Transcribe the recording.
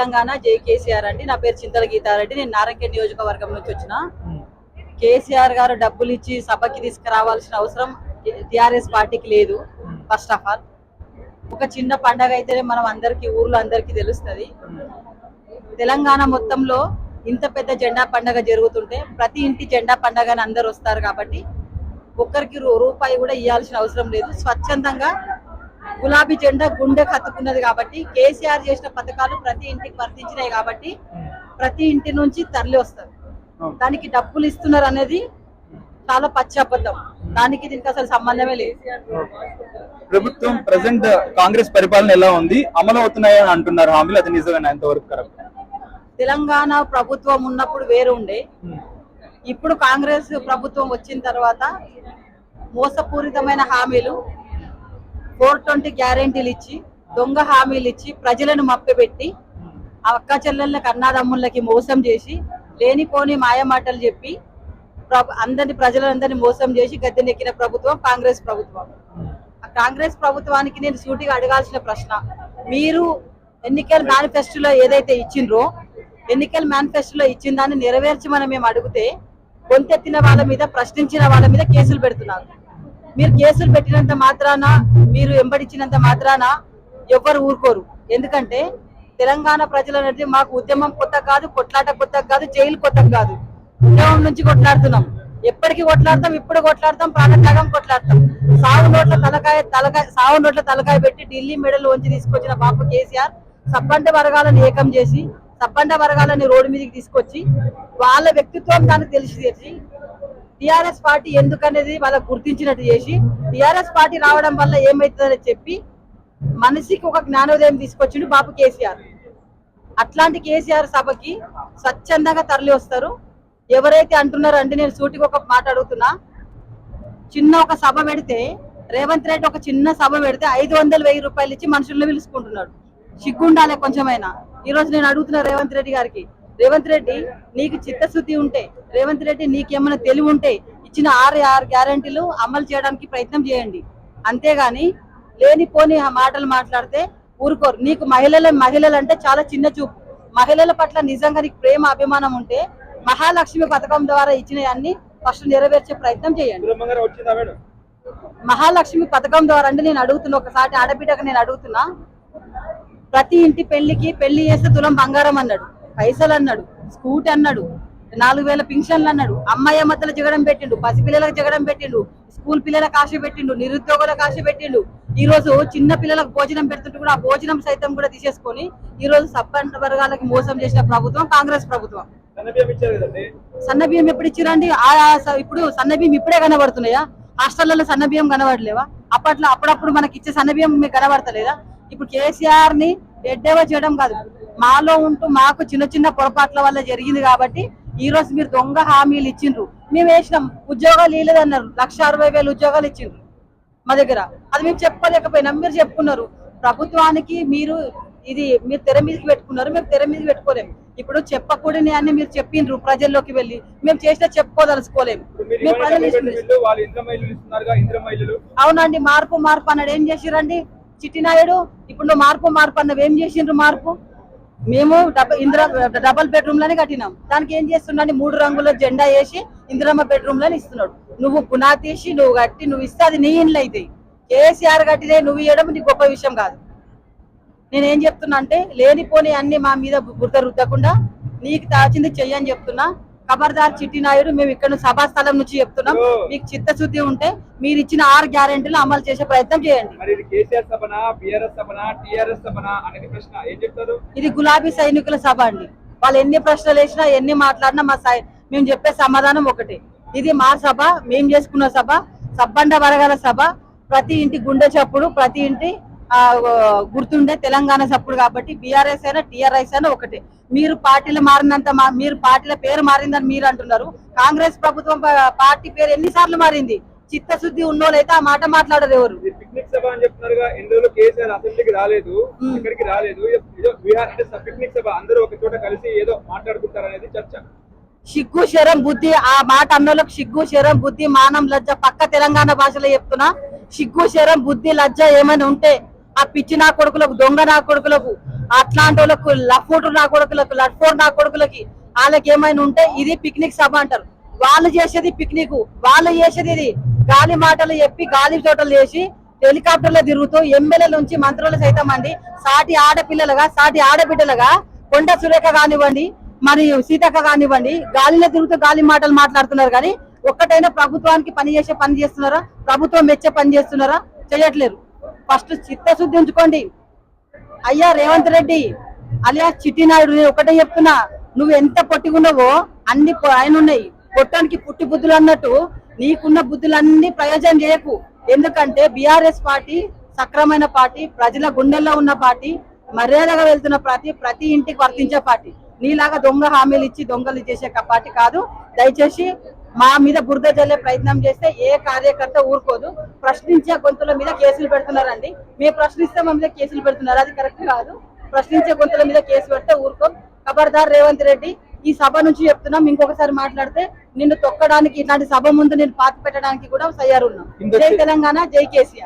తెలంగాణ జై కేసీఆర్ అండి. నా పేరు చింతల గీతారెడ్డి. నేను నారాయణ నియోజకవర్గం నుంచి వచ్చిన. కేసీఆర్ గారు డబ్బులు ఇచ్చి సభకి తీసుకురావాల్సిన అవసరం టిఆర్ఎస్ పార్టీకి లేదు ఫస్ట్ ఆఫ్ ఆల్. ఒక చిన్న పండగ అయితేనే మనం అందరికి ఊర్లో అందరికి తెలుస్తుంది. తెలంగాణ మొత్తంలో ఇంత పెద్ద జెండా పండగ జరుగుతుంటే ప్రతి ఇంటి జెండా పండగని అందరు వస్తారు కాబట్టి ఒక్కరికి రూ- రూపాయి కూడా ఇవ్వాల్సిన అవసరం లేదు. స్వచ్ఛందంగా గులాబీ జెండా గుండె కత్తుకున్నది కాబట్టి కేసీఆర్ చేసిన పథకాలు ప్రతి ఇంటికి వర్తించినాయి కాబట్టి ప్రతి ఇంటి నుంచి తరలి వస్తారు. దానికి డబ్బులు ఇస్తున్నారు అనేది చాలా పశ్చాబద్ధం దానికి దీనికి అసలు సంబంధమే లేదు. ప్రభుత్వం ప్రజెంట్ కాంగ్రెస్ పరిపాలన ఎలా ఉంది? అమలు అవుతున్నాయని అంటున్నారు హామీలు అది నిజమేనా? ఎంతవరకు కరెక్ట్? తెలంగాణ ప్రభుత్వం ఉన్నప్పుడు వేరు ఉండే. ఇప్పుడు కాంగ్రెస్ ప్రభుత్వం వచ్చిన తర్వాత మోసపూరితమైన హామీలు ఫోర్ ట్వంటీ గ్యారెంటీలు ఇచ్చి దొంగ హామీలు ఇచ్చి ప్రజలను మప్పెపెట్టి ఆ అక్క చెల్లెళ్ళకి అన్నాదమ్ముళ్ళకి మోసం చేసి లేనిపోని మాయమాటలు చెప్పి అందరిని ప్రజలందరినీ మోసం చేసి గద్దెనెక్కిన ప్రభుత్వం కాంగ్రెస్ ప్రభుత్వం. ఆ కాంగ్రెస్ ప్రభుత్వానికి నేను సూటిగా అడగాల్సిన ప్రశ్న మీరు ఎన్నికల మేనిఫెస్టోలో ఏదైతే ఇచ్చిండ్రో ఎన్నికల మేనిఫెస్టోలో ఇచ్చిన దాన్ని నెరవేర్చమని మేము అడిగితే గొంతెత్తిన వాళ్ళ మీద ప్రశ్నించిన వాళ్ళ మీద కేసులు పెడుతున్నారు. మీరు కేసులు పెట్టినంత మాత్రాన మీరు వెంబడించినంత మాత్రాన ఎవ్వరు ఊరుకోరు. ఎందుకంటే తెలంగాణ ప్రజలు అనేది మాకు ఉద్యమం కొత్త కాదు కొట్లాట కొత్త కాదు జైలు కొత్త కాదు. ఉద్యమం నుంచి కొట్లాడుతున్నాం. ఎప్పటికీ కొట్లాడతాం ఇప్పుడు కొట్లాడతాం ప్రాణత్యాగం కొట్లాడతాం. సాగు నోట్ల తలకాయ తలకాయ సాగు నోట్ల తలకాయ పెట్టి ఢిల్లీ మెడల్ వంచి తీసుకొచ్చిన బాపు కేసీఆర్ సబ్బండ వర్గాలను ఏకం చేసి సబ్బండ వర్గాలని రోడ్డు మీదకి తీసుకొచ్చి వాళ్ళ వ్యక్తిత్వం దానికి తెలిసి తెచ్చి టిఆర్ఎస్ పార్టీ ఎందుకనేది వాళ్ళకు గుర్తించినట్టు చేసి టిఆర్ఎస్ పార్టీ రావడం వల్ల ఏమవుతుందని చెప్పి మనిషికి ఒక జ్ఞానోదయం తీసుకొచ్చిండు బాబు కేసీఆర్. అట్లాంటి కేసీఆర్ సభకి స్వచ్ఛందంగా తరలి వస్తారు. ఎవరైతే అంటున్నారో అంటే నేను సూటికి ఒక మాట అడుగుతున్నా. చిన్న ఒక సభ పెడితే రేవంత్ రెడ్డి ఒక చిన్న సభ పెడితే ఐదు వందలు వెయ్యి రూపాయలు ఇచ్చి మనుషులను పిలుచుకుంటున్నాడు. సిగ్గుండాలి కొంచెమైనా. ఈ రోజు నేను అడుగుతున్నా రేవంత్ రెడ్డి గారికి రేవంత్ రెడ్డి నీకు చిత్తశుద్ధి ఉంటే రేవంత్ రెడ్డి నీకేమైనా తెలివి ఉంటే ఇచ్చిన ఆరు ఆరు గ్యారంటీలు అమలు చేయడానికి ప్రయత్నం చేయండి. అంతేగాని లేనిపోని ఆ మాటలు మాట్లాడితే ఊరుకోరు. నీకు మహిళల మహిళలు అంటే చాలా చిన్న చూపు. మహిళల పట్ల నిజంగా నీకు ప్రేమ అభిమానం ఉంటే మహాలక్ష్మి పథకం ద్వారా ఇచ్చినవన్నీ ఫస్ట్ నెరవేర్చే ప్రయత్నం చేయండి. మహాలక్ష్మి పథకం ద్వారా అంటే నేను అడుగుతున్నా ఒకసారి ఆడబిడ్డకు నేను అడుగుతున్నా. ప్రతి ఇంటి పెళ్ళికి పెళ్ళి చేస్తే తులం బంగారం అన్నాడు. పైసలు అన్నాడు స్కూటీ అన్నాడు నాలుగు వేల పింఛన్లు అన్నాడు. అమ్మాయి మధ్యలో జగడం పెట్టిండు పసిపిల్లలకు జగడం పెట్టిండు స్కూల్ పిల్లలకు ఆశ పెట్టిండు నిరుద్యోగులకు ఆశ పెట్టిండు. ఈ రోజు చిన్న పిల్లలకు భోజనం పెడుతుంటే కూడా ఆ భోజనం సైతం కూడా తీసేసుకొని ఈ రోజు సబ్బండ వర్గాలకి మోసం చేసిన ప్రభుత్వం కాంగ్రెస్ ప్రభుత్వం. సన్న బియ్యం ఎప్పుడు ఇచ్చిరండి? ఇప్పుడు సన్న బియ్యం ఇప్పుడే కనబడుతున్నాయా? హాస్టళ్ళలో సన్న బియ్యం కనబడలేవా? అప్పట్లో అప్పుడప్పుడు మనకి ఇచ్చే సన్న బియ్యం మీకు కనబడతలేదా? ఇప్పుడు కేసీఆర్ని ఎడ్డేవా చేయడం కాదు. మాలో ఉంటూ మాకు చిన్న చిన్న పొరపాట్ల వల్ల జరిగింది కాబట్టి ఈ రోజు మీరు దొంగ హామీలు ఇచ్చిండ్రు. మేము వేసినాం. ఉద్యోగాలు ఇవ్వలేదన్నారు లక్ష అరవై వేలు ఉద్యోగాలు ఇచ్చిండ్రు మా దగ్గర. అది మేము చెప్పలేకపోయినాం. మీరు చెప్పుకున్నారు. ప్రభుత్వానికి మీరు ఇది మీరు తెర మీదకి పెట్టుకున్నారు. మేము తెర మీదకి పెట్టుకోలేము ఇప్పుడు చెప్పకూడని అన్ని మీరు చెప్పిండ్రు ప్రజల్లోకి వెళ్ళి. మేము చేసినా చెప్పుకోదలుచుకోలేము అవునండి మార్పు మార్పు అన్నాడు. ఏం చేసిరండి? చిట్టినాయుడు ఇప్పుడు నువ్వు మార్పు మార్పు అన్నవి. ఏం చేసిండ్రు మార్పు? మేము ఇందిరా డబల్ బెడ్రూమ్లోనే కట్టినాం. దానికి ఏం చేస్తున్నాడు మూడు రంగుల జెండా వేసి ఇందిరమ్మ బెడ్రూమ్లోనే ఇస్తున్నాడు. నువ్వు పునా తీసి నువ్వు కట్టి నువ్వు ఇస్తే అది నీ ఇండ్లు అయితే కేసీఆర్ కట్టిదే నువ్వు ఇవ్వడం నీకు గొప్ప విషయం కాదు. నేనేం చెప్తున్నా అంటే లేనిపోని అన్ని మా మీద బురద రుద్దకుండా నీకు తాచింది చెయ్యని చెప్తున్నా. ఖబర్దార్ చిట్టి నాయుడు మేము ఇక్కడ సభా స్థలం నుంచి చెప్తున్నాం. మీకు చిత్తశుద్ధి ఉంటే మీరు ఇచ్చిన ఆరు గ్యారెంటీలు అమలు చేసే ప్రయత్నం చేయండి. ఇది గులాబీ సైనికుల సభ అండి. వాళ్ళు ఎన్ని ప్రశ్నలు వేసినా ఎన్ని మాట్లాడినా మా మేము చెప్పే సమాధానం ఒకటే. ఇది మా సభ మేము చేసుకున్న సభ సబ్బండ వరగాల సభ. ప్రతి ఇంటి గుండె చప్పుడు ప్రతి ఇంటి గుర్తుండే తెలంగాణ చప్పుడు కాబట్టి బీఆర్ఎస్ అయినా టీఆర్ఎస్ అయినా ఒకటే. మీరు పార్టీలు మారినంత మీరు పార్టీల పేరు మారిందని మీరు అంటున్నారు. కాంగ్రెస్ ప్రభుత్వం పార్టీ పేరు ఎన్నిసార్లు మారింది? చిత్తశుద్ధి ఉన్నోళ్ళైతే ఆ మాట మాట్లాడరు ఎవరు. పిక్నిక్ సభ అని చెప్తున్నారుగా ఎన్ని రోజులు కేసీఆర్ అసెంబ్లీకి రాలేదు. ఇక్కడికి రాలేదు పిక్నిక్ సభ అందరూ ఒక చోట కలిసి ఏదో మాట్లాడుకుంటారు అనేది చర్చ. సిగ్గు శరం బుద్ధి ఆ మాట అన్నోళ్ళకి సిగ్గు శరం బుద్ధి మానం లజ్జ పక్క తెలంగాణ భాషలో చెప్తున్నా. సిగ్గు శరం బుద్ధి లజ్జ ఏమైనా ఉంటే ఆ పిచ్చి నా కొడుకులకు దొంగ నా కొడుకులకు అట్లాంటి వాళ్ళకు లఫోటు నా కొడుకులకు లఫోట్ నా కొడుకులకి వాళ్ళకి ఏమైనా ఉంటే ఇది పిక్నిక్ సభ అంటారు. వాళ్ళు చేసేది పిక్నిక్ వాళ్ళు చేసేది ఇది. గాలి మాటలు చెప్పి గాలి చోటలు చేసి హెలికాప్టర్లో తిరుగుతూ ఎమ్మెల్యే నుంచి మంత్రులు సైతం అండి సాటి ఆడపిల్లలుగా సాటి ఆడబిడ్డలుగా కొండ సురేఖ కానివ్వండి మరియు సీతక్క కానివ్వండి గాలిలో తిరుగుతూ గాలి మాటలు మాట్లాడుతున్నారు కానీ ఒక్కటైనా ప్రభుత్వానికి పని చేసే పని చేస్తున్నారా? ప్రభుత్వం మెచ్చే పని చేస్తున్నారా? చేయట్లేరు. ఫస్ట్ చిత్తశుద్ధి ఉంచుకోండి. అయ్యా రేవంత్ రెడ్డి అలియా చిట్టినాయుడు నేను ఒకటే చెప్తున్నా నువ్వు ఎంత పొట్టిగున్నావో అన్ని ఆయన ఉన్నాయి. పొట్టానికి పుట్టి బుద్ధులు అన్నట్టు నీకున్న బుద్ధులన్నీ ప్రయోజనం చేయకు. ఎందుకంటే బీఆర్ఎస్ పార్టీ సక్రమైన పార్టీ ప్రజల గుండెల్లో ఉన్న పార్టీ మర్యాదగా వెళ్తున్న పార్టీ ప్రతి ఇంటికి వర్తించే పార్టీ. నీలాగా దొంగ హామీలు ఇచ్చి దొంగలు చేసే పార్టీ కాదు. దయచేసి మా మీద బురద జల్లే ప్రయత్నం చేస్తే ఏ కార్యకర్త ఊరుకోదు. ప్రశ్నించే గొంతుల మీద కేసులు పెడుతున్నారండి. మేము ప్రశ్నిస్తే మా మీద కేసులు పెడుతున్నారు. అది కరెక్ట్ కాదు. ప్రశ్నించే గొంతుల మీద కేసు పెడితే ఊరుకోం. ఖబర్దార్ రేవంత్ రెడ్డి ఈ సభ నుంచి చెప్తున్నాం. ఇంకొకసారి మాట్లాడితే నిన్ను తొక్కడానికి ఇట్లాంటి సభ ముందు నేను పాతి పెట్టడానికి కూడా తయారున్నాం. జై తెలంగాణ జై కేసీఆర్.